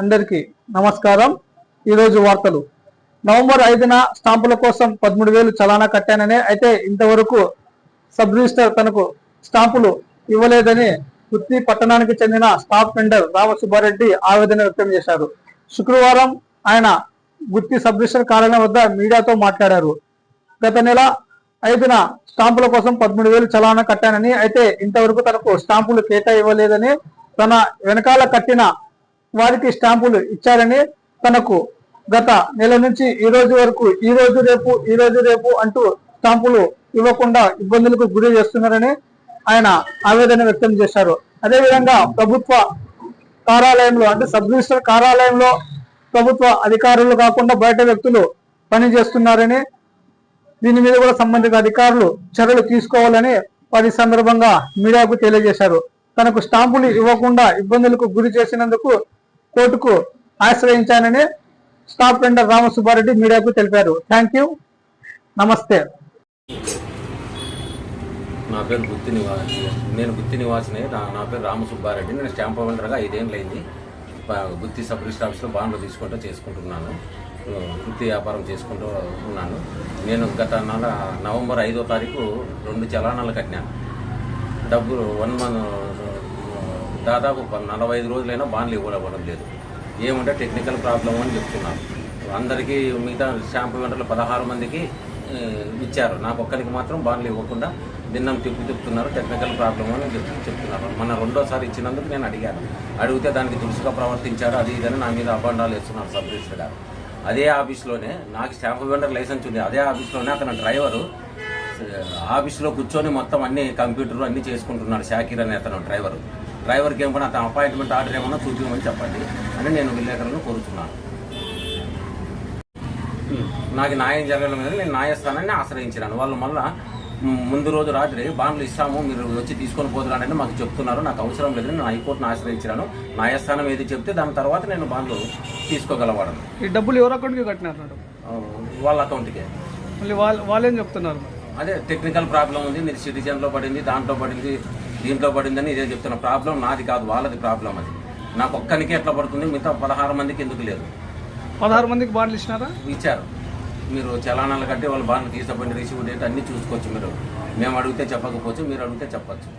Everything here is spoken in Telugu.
అందరికీ నమస్కారం. ఈరోజు వార్తలు. నవంబర్ ఐదున స్టాంపుల కోసం పదమూడు వేలు చలానా కట్టానని అయితే ఇంతవరకు సబ్ రిజిస్టర్ తనకు స్టాంపులు ఇవ్వలేదని గుత్తి పట్టణానికి చెందిన స్టాఫ్ వెండర్ రామసుబ్బారెడ్డి ఆవేదన వ్యక్తం చేశారు. శుక్రవారం ఆయన గుత్తి సబ్ రిజిస్టర్ కార్యాలయం వద్ద మీడియాతో మాట్లాడారు. గత నెల ఐదున స్టాంపుల కోసం పదమూడు వేలు చలానా కట్టానని అయితే ఇంతవరకు తనకు స్టాంపులు కేటా ఇవ్వలేదని తన వెనకాల కట్టిన వారికి స్టాంపులు ఇచ్చారని తనకు గత నెల నుంచి ఈ రోజు వరకు ఈ రోజు రేపు ఈ రోజు రేపు అంటూ స్టాంపులు ఇవ్వకుండా ఇబ్బందులకు గురి చేస్తున్నారని ఆయన ఆవేదన వ్యక్తం చేశారు. అదేవిధంగా ప్రభుత్వ కార్యాలయంలో అంటే సబ్ రిజిస్టర్ కార్యాలయంలో ప్రభుత్వ అధికారులు కాకుండా బయట వ్యక్తులు పనిచేస్తున్నారని దీని మీద కూడా సంబంధిత అధికారులు చర్యలు తీసుకోవాలని వారి సందర్భంగా మీడియాకు తెలియజేశారు. తనకు స్టాంపులు ఇవ్వకుండా ఇబ్బందులకు గురి చేసినందుకు కోర్టుకు ఆశ్రయించానని స్టాఫ్ వెండర్ రామసుబ్బారెడ్డి మీడియాకు తెలిపారు. థ్యాంక్ యూ నమస్తే. నా పేరు గుత్తి నివాసి నేను గుత్తి నివాసిని. నా నా పేరు రామసుబ్బారెడ్డి. నేను స్టాంప్ వెండర్గా ఐదేళ్ళైంది గుత్తి సబ్ రిజిస్టర్ ఆఫీస్లో బాండ్లు తీసుకుంటూ చేసుకుంటున్నాను. గుత్తి వృత్తి వ్యాపారం చేసుకుంటూ ఉన్నాను. నేను గత నెల నవంబర్ ఐదో తారీఖు రెండు చలానాలు కట్టినాను డబ్బులు వన్ మంత్ దాదాపు నలభై ఐదు రోజులైనా బాండ్లు ఇవ్వడం లేదు. ఏమంటే టెక్నికల్ ప్రాబ్లం అని చెప్తున్నారు. అందరికీ మిగతా స్టాంపు వెంటర్లు పదహారు మందికి ఇచ్చారు. నాకు ఒక్కరికి మాత్రం బాండ్లు ఇవ్వకుండా దిన్నం తిప్పి చెప్తున్నారు టెక్నికల్ ప్రాబ్లం అని చెప్ చెప్తున్నారు. మన రెండోసారి ఇచ్చినందుకు నేను అడిగాను. అడిగితే దానికి దురుసుగా ప్రవర్తించారు. అది ఇదని నా మీద అబండాలు వేస్తున్నారు సబ్ రిజిస్టర్ గారు. అదే ఆఫీస్లోనే నాకు స్టాంపు వెండర్ లైసెన్స్ ఉంది. అదే ఆఫీస్లోనే అతను డ్రైవరు. ఆఫీస్లో కూర్చొని మొత్తం అన్ని కంప్యూటర్ అన్ని చేసుకుంటున్నాడు షాకీర్ అనే అతను డ్రైవరు. డ్రైవర్కి ఏమన్నా అతను అపాయింట్మెంట్ ఆర్డర్ ఏమన్నా చూపించమని చెప్పండి అని నేను విలేకరులను కోరుతున్నాను నాకు న్యాయం జరగడం మీద నేను న్యాయస్థానాన్ని ఆశ్రయించినాను. వాళ్ళు మళ్ళా ముందు రోజు రాత్రి బాండ్లు ఇస్తాము మీరు వచ్చి తీసుకొని పోదురంటే మాకు చెప్తున్నారు. నాకు అవసరం లేదని నేను హైకోర్టును ఆశ్రయించినాను. న్యాయస్థానం ఏది చెప్తే దాని తర్వాత నేను బాండ్లు తీసుకోగలవాడను. ఈ డబ్బులు ఎవరు అకౌంట్కి కట్టినారు వాళ్ళ అకౌంట్కే మళ్ళీ వాళ్ళు వాళ్ళేం చెప్తున్నారు? అదే టెక్నికల్ ప్రాబ్లం ఉంది మీరు సిటిజన్లో పడింది దాంట్లో పడింది దీంట్లో పడింది అని ఇదే చెప్తున్నా. ప్రాబ్లం నాది కాదు వాళ్ళది ప్రాబ్లం అది. నాకు ఒక్కనికి ఎట్లా పడుతుంది? మిగతా పదహారు మందికి ఎందుకు లేదు? పదహారు మందికి బాండ్లు ఇచ్చినారా? ఇచ్చారు. మీరు చలానాలు కట్టి వాళ్ళు బాగా తీసుకుపోయిన రిసీవ్ డేట్ అన్నీ చూసుకోవచ్చు మీరు. మేము అడిగితే చెప్పకపోవచ్చు మీరు అడిగితే చెప్పచ్చు.